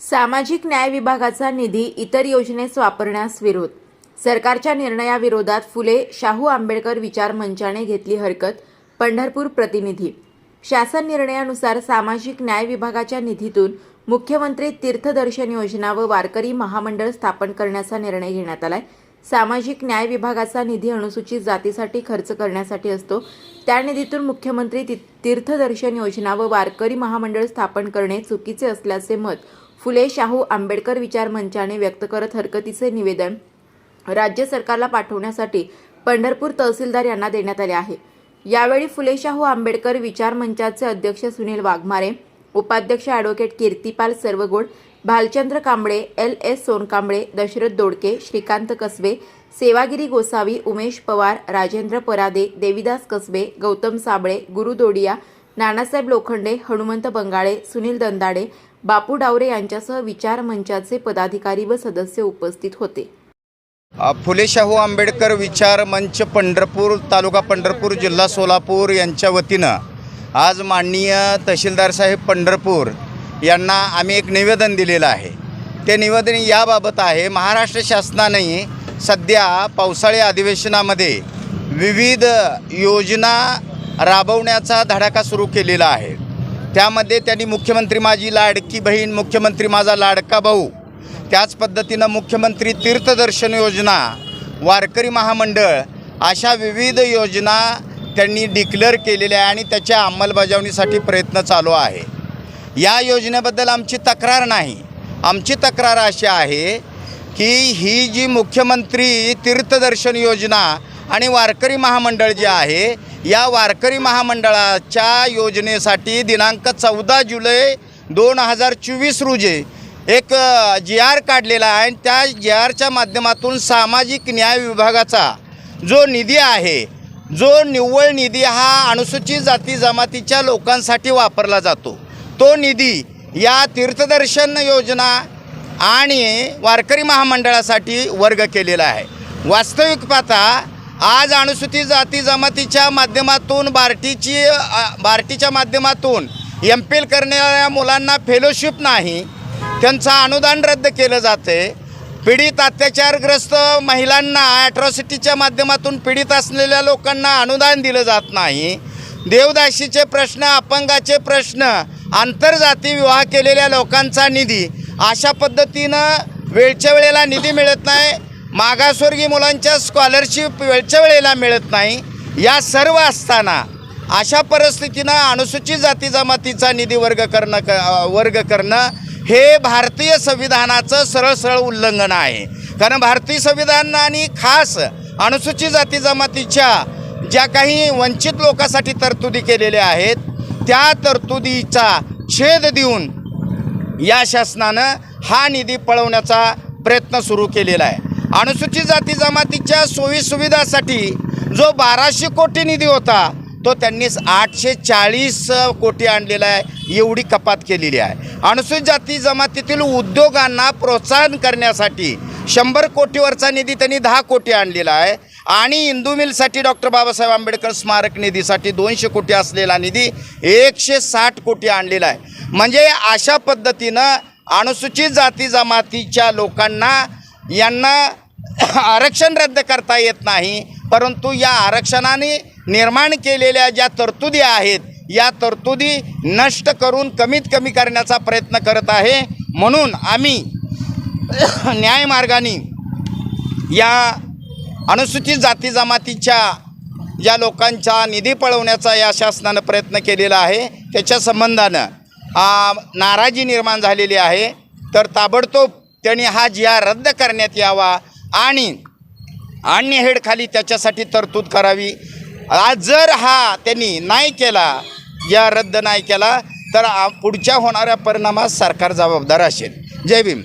सामाजिक न्याय विभागाचा निधी इतर योजनेस वापरण्यास विरोध. सरकारच्या निर्णयाविरोधात फुले शाहू आंबेडकर विचार मंचाने घेतली हरकत पंढरपूर प्रतिनिधी. शासन निर्णयानुसार सामाजिक न्याय विभागाच्या निधीतून मुख्यमंत्री तीर्थदर्शन योजना व वारकरी महामंडळ स्थापन करण्याचा निर्णय घेण्यात आलाय. सामाजिक न्याय विभागाचा निधी अनुसूचित जातीसाठी खर्च करण्यासाठी असतो. त्या निधीतून मुख्यमंत्री ती- तीर्थदर्शन योजना व वारकरी महामंडळ स्थापन करणे चुकीचे असल्याचे मत फुले शाहू आंबेडकर विचार मंचाने व्यक्त करत हरकतीचे निवेदन राज्य सरकारला पाठवण्यासाठी पंढरपूर तहसीलदार यांना देण्यात आले आहे. यावेळी फुले शाहू आंबेडकर विचार मंचाचे अध्यक्ष सुनील वाघमारे उपाध्यक्ष advocate Kirtipal Sarvagod Bhalchandra Kamble L S Sonkamble Dashrath Dodke Shrikant Kasbe Sevagiri Gosavi Umesh Pawar Rajendra Parade Devidas Kasbe Gautam Sable Guru Dodiya Nanasaheb Lokhande Hanumant Bangale Sunil दंदाडे बापू डावरे यांच्यासह विचार मंचाचे पदाधिकारी व सदस्य उपस्थित होते. फुले शाहू आंबेडकर विचार मंच पंढरपूर तालुका पंढरपूर जिल्हा सोलापूर यांच्या वतीनं आज माननीय तहसीलदार साहेब पंढरपूर यांना आम्ही एक निवेदन दिलेलं आहे. ते निवेदन याबाबत आहे महाराष्ट्र शासनाने सध्या पावसाळी अधिवेशनामध्ये विविध योजना राबवण्याचा धडाका सुरू केलेला आहे. त्यामध्ये त्यांनी मुख्यमंत्री माझी लाडकी बहीण मुख्यमंत्री माझा लाडका भाऊ त्याच पद्धतीनं मुख्यमंत्री तीर्थदर्शन योजना वारकरी महामंडळ अशा विविध योजना त्यांनी डिक्लेअर केलेल्या आहे आणि त्याच्या अंमलबजावणीसाठी प्रयत्न चालू आहे. या योजनेबद्दल आमची तक्रार नाही. आमची तक्रार अशी आहे की ही जी मुख्यमंत्री तीर्थदर्शन योजना आणि वारकरी महामंडळ जे आहे या वारकरी महामंडळाच्या योजनेसाठी दिनांक चौदा जुलै दोन हजार चोवीस रोजी एक जी आर काढलेला आहे आणि त्या जी आरच्या माध्यमातून सामाजिक न्याय विभागाचा जो निधी आहे जो निव्वळ निधी हा अनुसूचित जाती जमातीच्या लोकांसाठी वापरला जातो. तो निधी या तीर्थदर्शन योजना आणि वारकरी महामंडळासाठी वर्ग केलेला आहे. वास्तविक पाहता आज अनुसूचित जाती जमातीच्या माध्यमातून बार्टीची बार्टीच्या माध्यमातून एम पी एल करणाऱ्या मुलांना फेलोशिप नाही त्यांचं अनुदान रद्द केलं जाते. पीडित अत्याचारग्रस्त महिलांना ॲट्रॉसिटीच्या माध्यमातून पीडित असलेल्या लोकांना अनुदान दिलं जात नाही. देवदाशीचे प्रश्न अपंगाचे प्रश्न आंतरजाती विवाह केलेल्या लोकांचा निधी अशा पद्धतीनं वेळच्या वेळेला निधी मिळत नाही. मागासवर्गीय मुलांच्या स्कॉलरशिप वेळच्या वेळेला मिळत नाही. या सर्व असताना अशा परिस्थितीनं अनुसूचित जाती जमातीचा निधी वर्ग करणं क वर्ग करणं हे भारतीय संविधानाचं सरळ सरळ उल्लंघन आहे. कारण भारतीय संविधानाने खास अनुसूचित जाती जमातीच्या ज्या काही वंचित लोकांसाठी तरतुदी केलेल्या आहेत त्या तरतुदीचा छेद देऊन या शासनानं हा निधी पळवण्याचा प्रयत्न सुरू केलेला आहे. अनुसूचित जाती जमातीच्या सोयी सुविधासाठी जो बाराशे कोटी निधी होता तो त्यांनी आठशे चाळीस कोटी आणलेला आहे एवढी कपात केलेली आहे. अनुसूचित जाती जमातीतील उद्योगांना प्रोत्साहन करण्यासाठी शंभर कोटीवरचा निधी त्यांनी दहा कोटी आणलेला आहे. आणि इंदू मिलसाठी डॉक्टर बाबासाहेब आंबेडकर स्मारक निधीसाठी दोनशे कोटी असलेला निधी एकशे साठ कोटी आणलेला आहे. म्हणजे अशा पद्धतीनं अनुसूचित जाती जमातीच्या लोकांना यांना आरक्षण रद्द करता येत नाही परंतु या आरक्षणाने निर्माण केलेल्या ज्या तरतुदी आहेत या तरतुदी नष्ट करून कमीत कमी करण्याचा प्रयत्न करत आहे. म्हणून आम्ही न्यायमार्गाने या अनुसूचित जाती जमातीच्या ज्या लोकांचा निधी पळवण्याचा या शासनानं प्रयत्न केलेला आहे त्याच्या संबंधानं नाराजी निर्माण झालेली आहे. तर ताबडतोब त्यांनी हा जी आर रद्द करण्यात यावा. आणि अन्य हेडखाली त्याच्यासाठी तरतूद करावी. आज जर हा त्यांनी नाही केला या रद्द नाही केला तर पुढच्या होणाऱ्या परिणामास सरकार जबाबदार असेल. जय भीम.